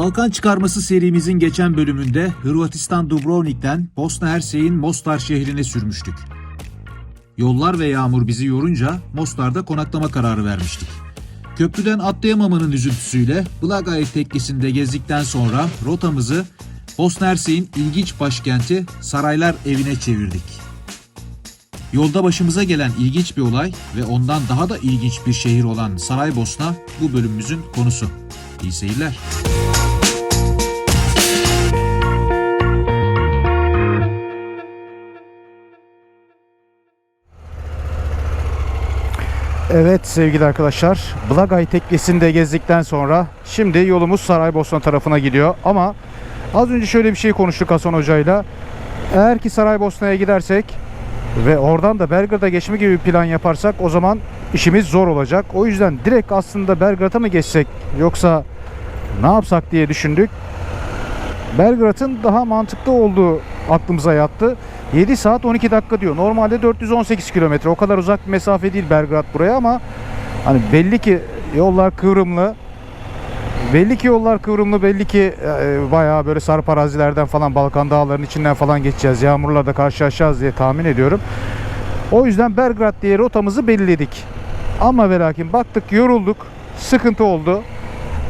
Balkan çıkarması serimizin geçen bölümünde Hırvatistan Dubrovnik'ten Bosna Hersek'in Mostar şehrine sürmüştük. Yollar ve yağmur bizi yorunca Mostar'da konaklama kararı vermiştik. Köprüden atlayamamanın üzüntüsüyle Blagaj tekkesinde gezdikten sonra rotamızı Bosna Hersek'in ilginç başkenti Saraylar evine çevirdik. Yolda başımıza gelen ilginç bir olay ve ondan daha da ilginç bir şehir olan Saraybosna bu bölümümüzün konusu. İyi seyirler. Evet sevgili arkadaşlar, Blagay Tekkesi'nde gezdikten sonra şimdi yolumuz Saraybosna tarafına gidiyor. Ama az önce şöyle bir şey konuştuk Hasan Hoca'yla. Eğer ki Saraybosna'ya gidersek ve oradan da Belgrad'a geçme gibi bir plan yaparsak o zaman işimiz zor olacak. O yüzden direkt aslında Belgrad'a mı geçsek yoksa ne yapsak diye düşündük. Belgrad'ın daha mantıklı olduğu aklımıza yattı. 7 saat 12 dakika diyor. Normalde 418 kilometre. O kadar uzak bir mesafe değil Belgrad buraya ama hani belli ki yollar kıvrımlı. Belli ki yollar kıvrımlı, belli ki e, bayağı böyle sarp arazilerden falan Balkan dağlarının içinden falan geçeceğiz. Yağmurla da karşılaşacağız diye tahmin ediyorum. O yüzden Belgrad diye rotamızı belirledik. Ama ve lakin baktık yorulduk, sıkıntı oldu.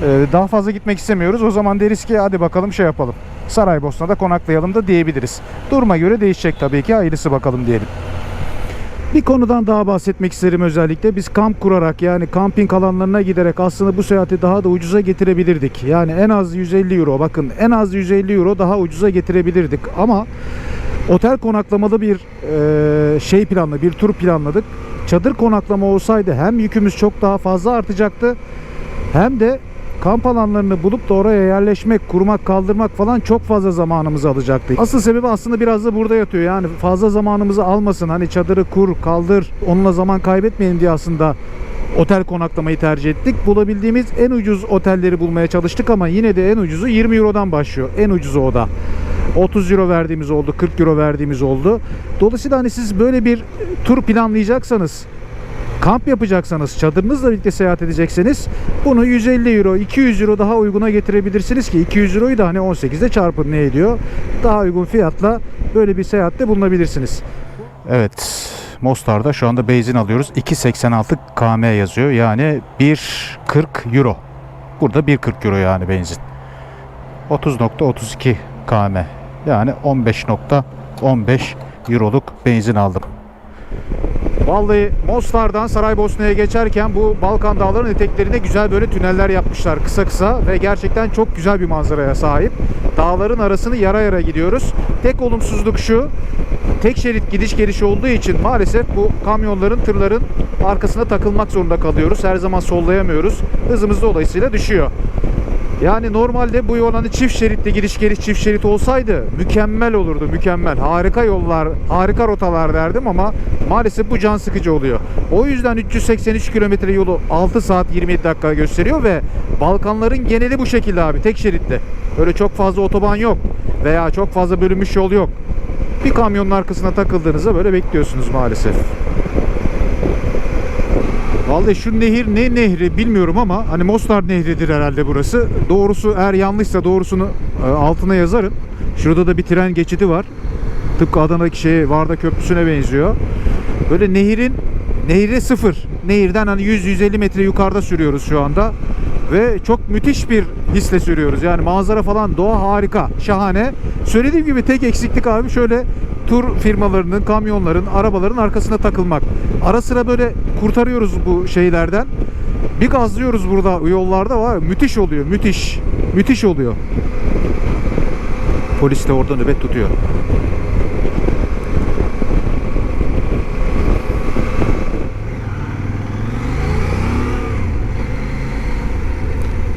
Ee, daha fazla gitmek istemiyoruz. O zaman deriz ki hadi bakalım şey yapalım. Saraybosna'da konaklayalım da diyebiliriz. Duruma göre değişecek tabii ki. Hayırlısı bakalım diyelim. Bir konudan daha bahsetmek isterim özellikle. Biz kamp kurarak yani kamping alanlarına giderek aslında bu seyahati daha da ucuza getirebilirdik. Yani en az 150 euro bakın en az 150 euro daha ucuza getirebilirdik. Ama otel konaklamalı bir e, şey planlı bir tur planladık. Çadır konaklama olsaydı hem yükümüz çok daha fazla artacaktı hem de kamp alanlarını bulup da oraya yerleşmek, kurmak, kaldırmak falan çok fazla zamanımızı alacaktı. Asıl sebebi aslında biraz da burada yatıyor. Yani fazla zamanımızı almasın. Hani çadırı kur, kaldır, onunla zaman kaybetmeyin diye aslında otel konaklamayı tercih ettik. Bulabildiğimiz en ucuz otelleri bulmaya çalıştık ama yine de en ucuzu 20 Euro'dan başlıyor. En ucuzu o da. 30 euro verdiğimiz oldu, 40 euro verdiğimiz oldu. Dolayısıyla hani siz böyle bir tur planlayacaksanız kamp yapacaksanız çadırınızla birlikte seyahat edecekseniz bunu 150 euro 200 euro daha uyguna getirebilirsiniz ki 200 euroyu da hani 18'de çarpın ne ediyor? Daha uygun fiyatla böyle bir seyahatte bulunabilirsiniz. Evet Mostar'da şu anda benzin alıyoruz. 2.86 km yazıyor. Yani 1.40 euro. Burada 1.40 euro yani benzin. 30.32 km. Yani 15.15 euroluk benzin aldım. Vallahi Mostar'dan Saraybosna'ya geçerken bu Balkan dağlarının eteklerine güzel böyle tüneller yapmışlar kısa kısa ve gerçekten çok güzel bir manzaraya sahip. Dağların arasını yara yara gidiyoruz. Tek olumsuzluk şu. Tek şerit gidiş geliş olduğu için maalesef bu kamyonların, tırların arkasına takılmak zorunda kalıyoruz. Her zaman sollayamıyoruz. Hızımız dolayısıyla düşüyor. Yani normalde bu yol hani çift şeritli gidiş geliş çift şerit olsaydı mükemmel olurdu mükemmel. Harika yollar, harika rotalar derdim ama maalesef bu can sıkıcı oluyor. O yüzden 383 kilometre yolu 6 saat 27 dakika gösteriyor ve Balkanların geneli bu şekilde abi tek şeritli. Öyle çok fazla otoban yok veya çok fazla bölünmüş yol yok. Bir kamyonun arkasına takıldığınızda böyle bekliyorsunuz maalesef. Vallahi şu nehir ne nehri bilmiyorum ama hani Mostar nehridir herhalde burası. Doğrusu eğer yanlışsa doğrusunu e, altına yazarım. Şurada da bir tren geçidi var. Tıpkı Adana'daki şey Varda Köprüsü'ne benziyor. Böyle nehirin nehire sıfır. Nehirden hani 100-150 metre yukarıda sürüyoruz şu anda. Ve çok müthiş bir hisle sürüyoruz. Yani manzara falan doğa harika, şahane. Söylediğim gibi tek eksiklik abi şöyle tur firmalarının, kamyonların, arabaların arkasına takılmak. Ara sıra böyle kurtarıyoruz bu şeylerden. Bir gazlıyoruz burada yollarda var. Müthiş oluyor, müthiş. Müthiş oluyor. Polis de orada nöbet tutuyor.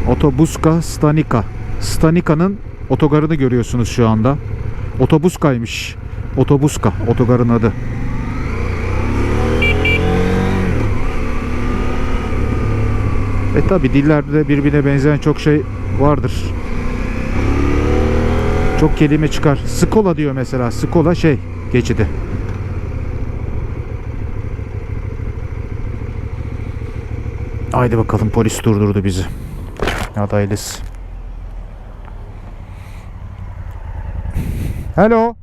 Otobuska Stanika. Stanika'nın otogarını görüyorsunuz şu anda. Otobuska'ymış. Otobuska, otogarın adı. E tabi dillerde birbirine benzeyen çok şey vardır. Çok kelime çıkar. Skola diyor mesela. Skola şey geçidi. Haydi bakalım polis durdurdu bizi. Adaylız. Hello.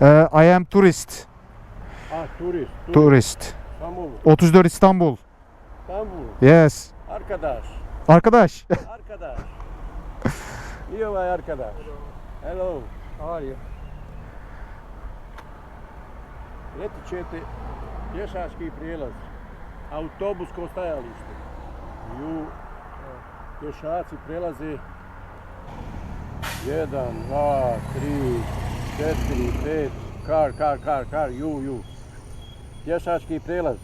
Ee, I am tourist. Ah turist. Tur Tourist. İstanbul. 34 İstanbul. İstanbul. Yes. Arkadaş. Arkadaş. Arkadaş. İyi vay arkadaş. Hello. How are you? Leti ćete pješački prijelaz. Autobusko stajalište. Ju pješaci prelaze 1, 2, 3, 4, 5, kar, kar, kar, kar, ju, ju. Pješački prijelaz.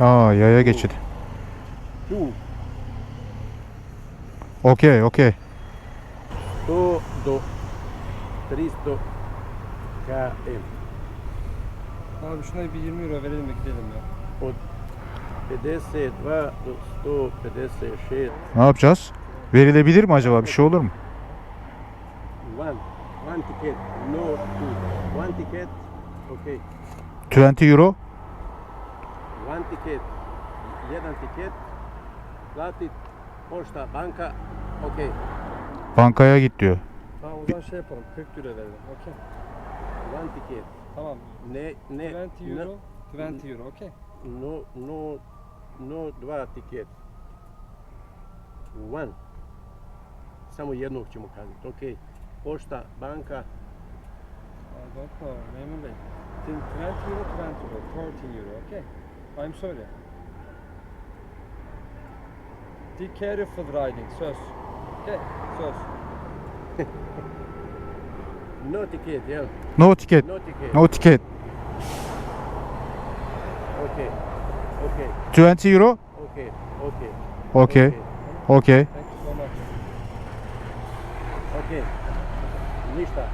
Aa yaya geçidi. Tu, Okey okey. 100 do 300 km. Abi şuna bir 20 euro verelim de gidelim ya. Od 52 do 156. Ne yapacağız? Verilebilir mi acaba? Bir şey olur mu? One. One ticket. No two. One ticket. Okay. 20 euro. One ticket. Jedan ticket. Platit. Pošta, banka. Okay. Bankaya git diyor. Tamam o zaman şey yapalım 40 euro verelim. Okey. One ticket. Tamam. Ne, ne. 20 euro. 20 euro okey. No, no, no dva tiket. One. Samo jednog ćemo kazati. Ok. Pošta, banka, know memur bey. Think 20 euro 20 euro. 14 euro okey. I'm sorry. Be careful riding söz. Okey söz. no tiket, jel? No ticket. No tiket. No ticket. Ok. Ok. 20 euro. Ok. Ok. Okey. Thank you so much. Ok. Ništa.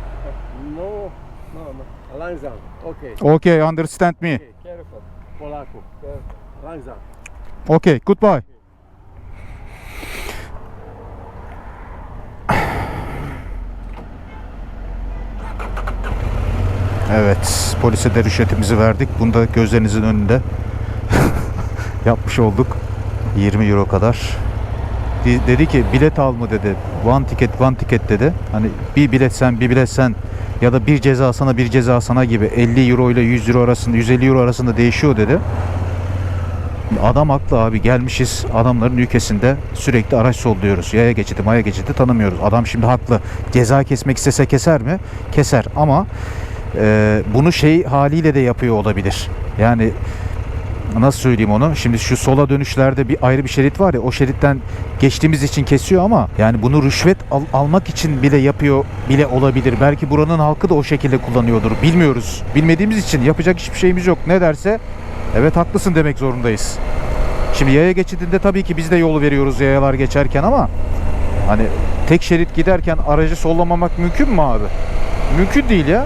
No, No no. langzam. Ok. Okey. Understand me. Ok. Careful. Polako. Careful. Langzam. Okey. Goodbye. Evet, polise de rüşvetimizi verdik. Bunu da gözlerinizin önünde yapmış olduk. 20 euro kadar. Di- Dedi ki bilet al mı dedi. One ticket, one ticket dedi. Hani bir bilet sen, bir bilet sen ya da bir ceza sana, bir ceza sana gibi 50 euro ile 100 euro arasında, 150 euro arasında değişiyor dedi. Adam haklı abi gelmişiz adamların ülkesinde sürekli araç solluyoruz. Yaya geçidi maya geçidi tanımıyoruz. Adam şimdi haklı. Ceza kesmek istese keser mi? Keser ama e, bunu şey haliyle de yapıyor olabilir. Yani nasıl söyleyeyim onu? Şimdi şu sola dönüşlerde bir ayrı bir şerit var ya o şeritten geçtiğimiz için kesiyor ama yani bunu rüşvet al- almak için bile yapıyor bile olabilir. Belki buranın halkı da o şekilde kullanıyordur. Bilmiyoruz. Bilmediğimiz için yapacak hiçbir şeyimiz yok. Ne derse evet haklısın demek zorundayız. Şimdi yaya geçidinde tabii ki biz de yol veriyoruz yayalar geçerken ama hani tek şerit giderken aracı sollamamak mümkün mü abi? Mümkün değil ya.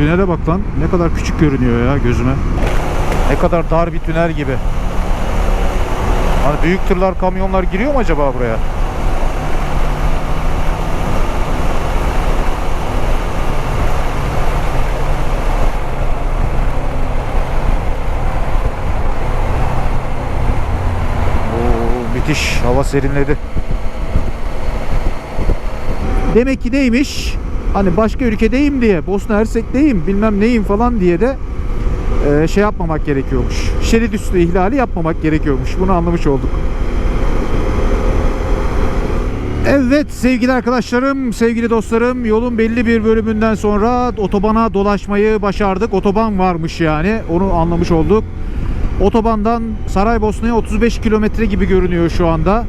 Tünele bak lan. Ne kadar küçük görünüyor ya gözüme. Ne kadar dar bir tünel gibi. Hani büyük tırlar, kamyonlar giriyor mu acaba buraya? Müthiş. Hava serinledi. Demek ki neymiş? Hani başka ülkedeyim diye, Bosna Hersek'teyim, bilmem neyim falan diye de e, şey yapmamak gerekiyormuş. Şerit üstü ihlali yapmamak gerekiyormuş. Bunu anlamış olduk. Evet sevgili arkadaşlarım, sevgili dostlarım yolun belli bir bölümünden sonra otobana dolaşmayı başardık. Otoban varmış yani onu anlamış olduk. Otobandan Saraybosna'ya 35 kilometre gibi görünüyor şu anda.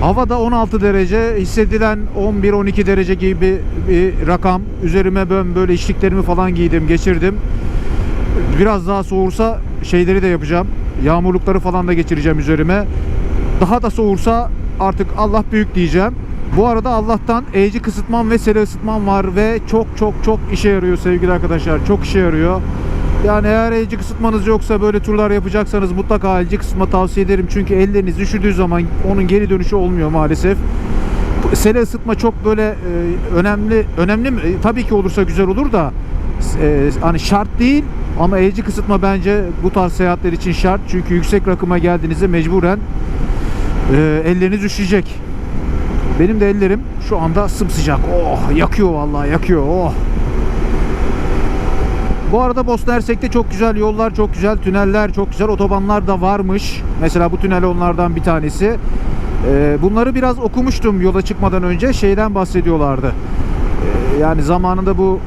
Havada 16 derece, hissedilen 11-12 derece gibi bir rakam. Üzerime ben böyle içliklerimi falan giydim, geçirdim. Biraz daha soğursa şeyleri de yapacağım. Yağmurlukları falan da geçireceğim üzerime. Daha da soğursa artık Allah büyük diyeceğim. Bu arada Allah'tan eğici kısıtmam ve seri ısıtmam var ve çok çok çok işe yarıyor sevgili arkadaşlar. Çok işe yarıyor. Yani eğer eğici kısıtmanız yoksa böyle turlar yapacaksanız mutlaka eğici kısıtma tavsiye ederim. Çünkü elleriniz üşüdüğü zaman onun geri dönüşü olmuyor maalesef. sele ısıtma çok böyle e, önemli önemli mi? E, tabii ki olursa güzel olur da e, hani şart değil ama elcik ısıtma bence bu tarz seyahatler için şart. Çünkü yüksek rakıma geldiğinizde mecburen e, elleriniz üşüyecek. Benim de ellerim şu anda sımsıcak. Oh yakıyor vallahi yakıyor. Oh. Bu arada Bosna Hersek'te çok güzel yollar, çok güzel tüneller, çok güzel otobanlar da varmış. Mesela bu tünel onlardan bir tanesi. Ee, bunları biraz okumuştum yola çıkmadan önce. Şeyden bahsediyorlardı. Ee, yani zamanında bu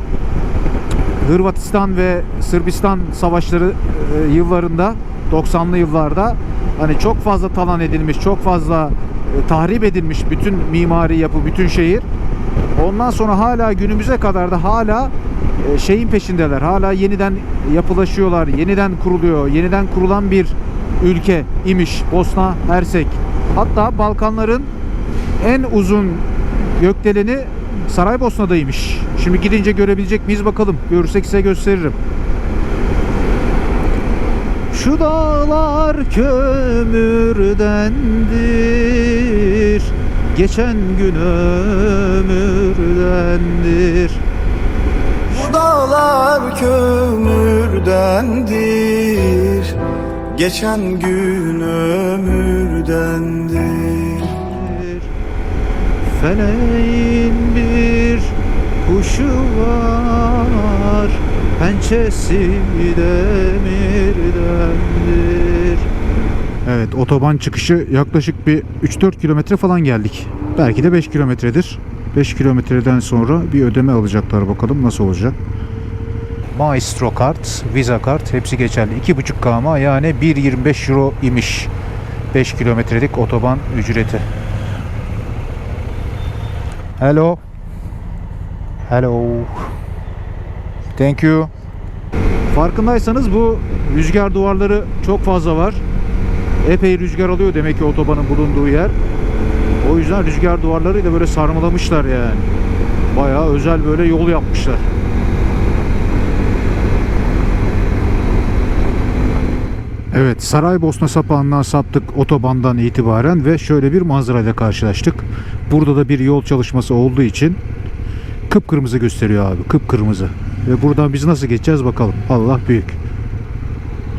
Hırvatistan ve Sırbistan savaşları e, yıllarında 90'lı yıllarda hani çok fazla talan edilmiş, çok fazla e, tahrip edilmiş bütün mimari yapı, bütün şehir. Ondan sonra hala günümüze kadar da hala şeyin peşindeler. Hala yeniden yapılaşıyorlar, yeniden kuruluyor, yeniden kurulan bir ülke imiş Bosna Hersek. Hatta Balkanların en uzun gökdeleni Saraybosna'daymış. Şimdi gidince görebilecek miyiz bakalım. Görürsek size gösteririm. Şu dağlar kömürdendir Geçen gün ömürdendir Bu dağlar kömürdendir Geçen gün ömürdendir Feleğin bir kuşu var Pençesi demirdendir Evet otoban çıkışı yaklaşık bir 3-4 kilometre falan geldik. Belki de 5 kilometredir. 5 kilometreden sonra bir ödeme alacaklar bakalım nasıl olacak. Maestro kart, Visa kart hepsi geçerli. 2,5 kama yani 1.25 euro imiş. 5 kilometrelik otoban ücreti. Hello. Hello. Thank you. Farkındaysanız bu rüzgar duvarları çok fazla var. Epey rüzgar alıyor demek ki otobanın bulunduğu yer. O yüzden rüzgar duvarlarıyla böyle sarmalamışlar yani. Bayağı özel böyle yol yapmışlar. Evet Saraybosna sapağından saptık otobandan itibaren ve şöyle bir manzarayla karşılaştık. Burada da bir yol çalışması olduğu için kıpkırmızı gösteriyor abi kıpkırmızı. Ve buradan biz nasıl geçeceğiz bakalım. Allah büyük.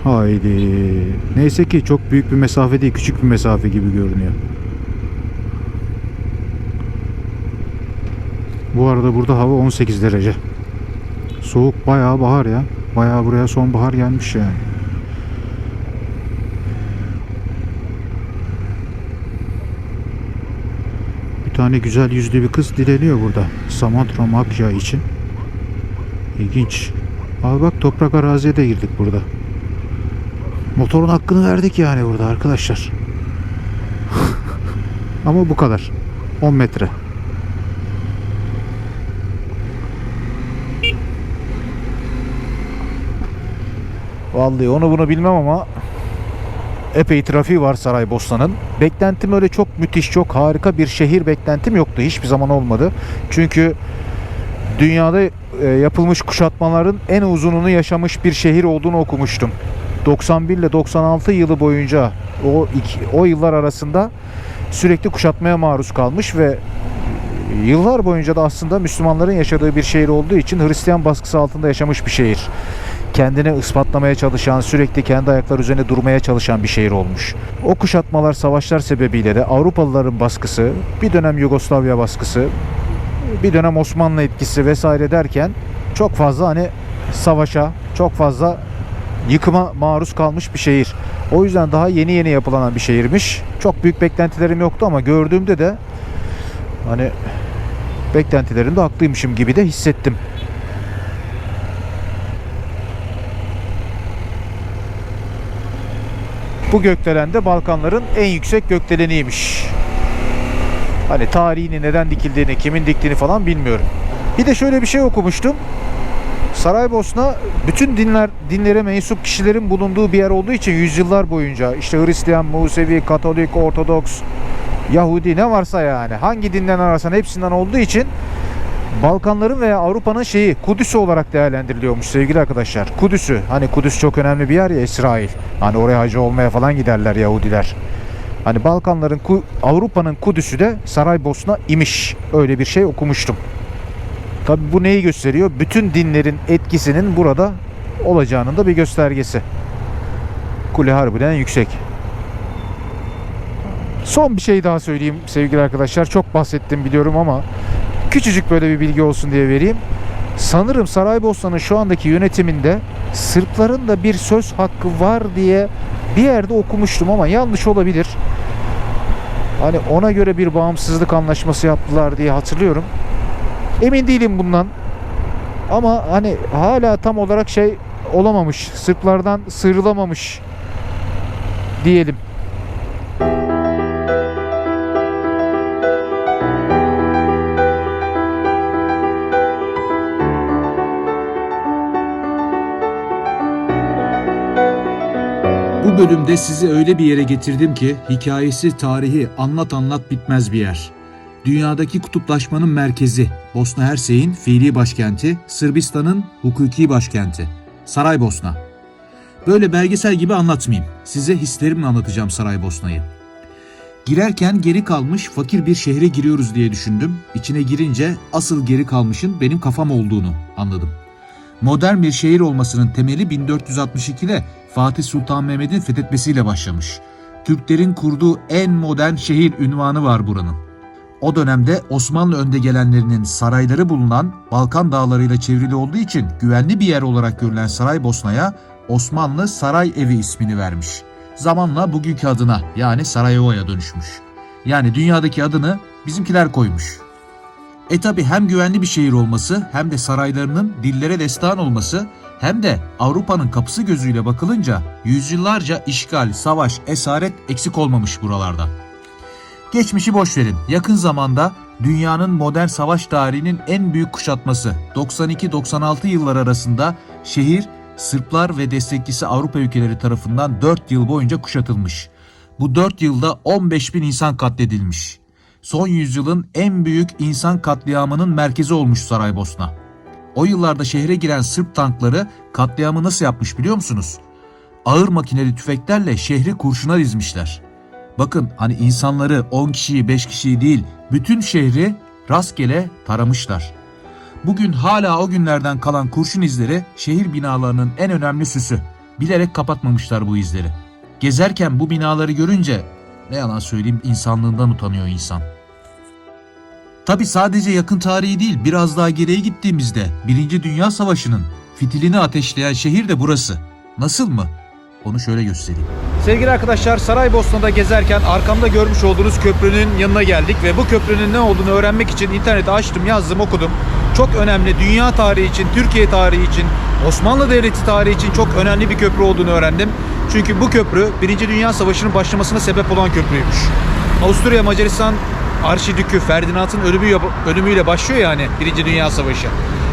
Haydi. Neyse ki çok büyük bir mesafe değil küçük bir mesafe gibi görünüyor. Bu arada burada hava 18 derece. Soğuk bayağı bahar ya. Bayağı buraya sonbahar gelmiş yani. Bir tane güzel yüzlü bir kız dileniyor burada. Samantra Makya için. İlginç. Abi bak toprak araziye de girdik burada. Motorun hakkını verdik yani burada arkadaşlar. Ama bu kadar. 10 metre. Vallahi onu bunu bilmem ama epey trafiği var Saraybosna'nın. Beklentim öyle çok müthiş, çok harika bir şehir beklentim yoktu. Hiçbir zaman olmadı. Çünkü dünyada e, yapılmış kuşatmaların en uzununu yaşamış bir şehir olduğunu okumuştum. 91 ile 96 yılı boyunca o iki, o yıllar arasında sürekli kuşatmaya maruz kalmış ve yıllar boyunca da aslında Müslümanların yaşadığı bir şehir olduğu için Hristiyan baskısı altında yaşamış bir şehir. Kendini ispatlamaya çalışan, sürekli kendi ayakları üzerine durmaya çalışan bir şehir olmuş. O kuşatmalar, savaşlar sebebiyle de Avrupalıların baskısı, bir dönem Yugoslavya baskısı, bir dönem Osmanlı etkisi vesaire derken çok fazla hani savaşa, çok fazla yıkıma maruz kalmış bir şehir. O yüzden daha yeni yeni yapılanan bir şehirmiş. Çok büyük beklentilerim yoktu ama gördüğümde de hani beklentilerimde haklıymışım gibi de hissettim. Bu gökdelen de Balkanların en yüksek gökdeleniymiş. Hani tarihini neden dikildiğini, kimin diktiğini falan bilmiyorum. Bir de şöyle bir şey okumuştum. Saraybosna bütün dinler dinlere mensup kişilerin bulunduğu bir yer olduğu için yüzyıllar boyunca işte Hristiyan, Musevi, Katolik, Ortodoks, Yahudi ne varsa yani hangi dinden ararsan hepsinden olduğu için Balkanların veya Avrupa'nın şeyi Kudüs'ü olarak değerlendiriliyormuş sevgili arkadaşlar. Kudüs'ü. Hani Kudüs çok önemli bir yer ya İsrail. Hani oraya hacı olmaya falan giderler Yahudiler. Hani Balkanların Avrupa'nın Kudüs'ü de Saraybosna imiş. Öyle bir şey okumuştum. Tabi bu neyi gösteriyor? Bütün dinlerin etkisinin burada olacağının da bir göstergesi. Kule harbiden yüksek. Son bir şey daha söyleyeyim sevgili arkadaşlar. Çok bahsettim biliyorum ama küçücük böyle bir bilgi olsun diye vereyim. Sanırım Saraybosna'nın şu andaki yönetiminde Sırpların da bir söz hakkı var diye bir yerde okumuştum ama yanlış olabilir. Hani ona göre bir bağımsızlık anlaşması yaptılar diye hatırlıyorum. Emin değilim bundan. Ama hani hala tam olarak şey olamamış. Sırplardan sıyrılamamış diyelim. Bu bölümde sizi öyle bir yere getirdim ki hikayesi, tarihi anlat anlat bitmez bir yer. Dünyadaki kutuplaşmanın merkezi, Bosna Hersey'in fiili başkenti, Sırbistan'ın hukuki başkenti, Saraybosna. Böyle belgesel gibi anlatmayayım. Size hislerimle anlatacağım Saraybosna'yı. Girerken geri kalmış fakir bir şehre giriyoruz diye düşündüm. İçine girince asıl geri kalmışın benim kafam olduğunu anladım. Modern bir şehir olmasının temeli 1462'de Fatih Sultan Mehmet'in fethetmesiyle başlamış. Türklerin kurduğu en modern şehir ünvanı var buranın. O dönemde Osmanlı önde gelenlerinin sarayları bulunan Balkan dağlarıyla çevrili olduğu için güvenli bir yer olarak görülen Saraybosna'ya Osmanlı Saray Evi ismini vermiş. Zamanla bugünkü adına yani Sarajevo'ya dönüşmüş. Yani dünyadaki adını bizimkiler koymuş. E tabi hem güvenli bir şehir olması hem de saraylarının dillere destan olması hem de Avrupa'nın kapısı gözüyle bakılınca yüzyıllarca işgal, savaş, esaret eksik olmamış buralarda. Geçmişi boş verin. Yakın zamanda dünyanın modern savaş tarihinin en büyük kuşatması 92-96 yıllar arasında şehir Sırplar ve destekçisi Avrupa ülkeleri tarafından 4 yıl boyunca kuşatılmış. Bu 4 yılda 15 bin insan katledilmiş. Son yüzyılın en büyük insan katliamının merkezi olmuş Saraybosna. O yıllarda şehre giren Sırp tankları katliamı nasıl yapmış biliyor musunuz? Ağır makineli tüfeklerle şehri kurşuna dizmişler. Bakın hani insanları 10 kişiyi 5 kişiyi değil bütün şehri rastgele taramışlar. Bugün hala o günlerden kalan kurşun izleri şehir binalarının en önemli süsü. Bilerek kapatmamışlar bu izleri. Gezerken bu binaları görünce ne yalan söyleyeyim insanlığından utanıyor insan. Tabi sadece yakın tarihi değil biraz daha geriye gittiğimizde Birinci Dünya Savaşı'nın fitilini ateşleyen şehir de burası. Nasıl mı? Onu şöyle göstereyim. Sevgili arkadaşlar Saraybosna'da gezerken arkamda görmüş olduğunuz köprünün yanına geldik ve bu köprünün ne olduğunu öğrenmek için interneti açtım, yazdım, okudum. Çok önemli dünya tarihi için, Türkiye tarihi için, Osmanlı Devleti tarihi için çok önemli bir köprü olduğunu öğrendim. Çünkü bu köprü 1. Dünya Savaşı'nın başlamasına sebep olan köprüymüş. Avusturya Macaristan Arşidükü Ferdinand'ın ölümü, ölümüyle başlıyor yani 1. Dünya Savaşı.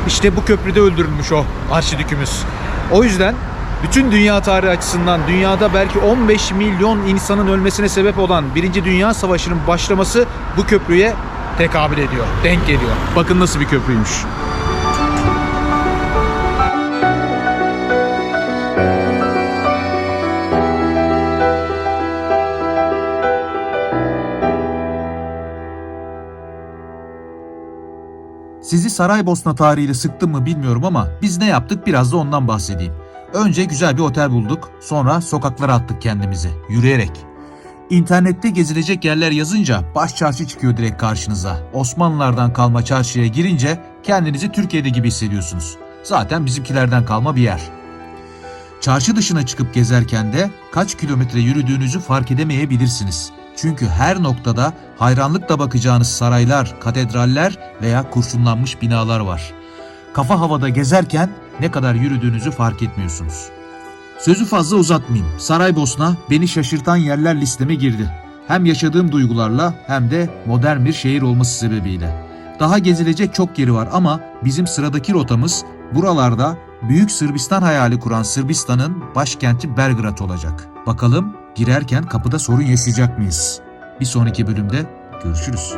İşte bu köprüde öldürülmüş o arşidükümüz. O yüzden bütün dünya tarihi açısından dünyada belki 15 milyon insanın ölmesine sebep olan 1. Dünya Savaşı'nın başlaması bu köprüye tekabül ediyor, denk geliyor. Bakın nasıl bir köprüymüş. Sizi Saraybosna tarihiyle sıktım mı bilmiyorum ama biz ne yaptık biraz da ondan bahsedeyim. Önce güzel bir otel bulduk, sonra sokaklara attık kendimizi, yürüyerek. İnternette gezilecek yerler yazınca baş çarşı çıkıyor direkt karşınıza. Osmanlılardan kalma çarşıya girince kendinizi Türkiye'de gibi hissediyorsunuz. Zaten bizimkilerden kalma bir yer. Çarşı dışına çıkıp gezerken de kaç kilometre yürüdüğünüzü fark edemeyebilirsiniz. Çünkü her noktada hayranlıkla bakacağınız saraylar, katedraller veya kurşunlanmış binalar var. Kafa havada gezerken ne kadar yürüdüğünüzü fark etmiyorsunuz. Sözü fazla uzatmayayım. Saraybosna beni şaşırtan yerler listeme girdi. Hem yaşadığım duygularla hem de modern bir şehir olması sebebiyle. Daha gezilecek çok yeri var ama bizim sıradaki rotamız buralarda Büyük Sırbistan hayali kuran Sırbistan'ın başkenti Belgrad olacak. Bakalım girerken kapıda sorun yaşayacak mıyız? Bir sonraki bölümde görüşürüz.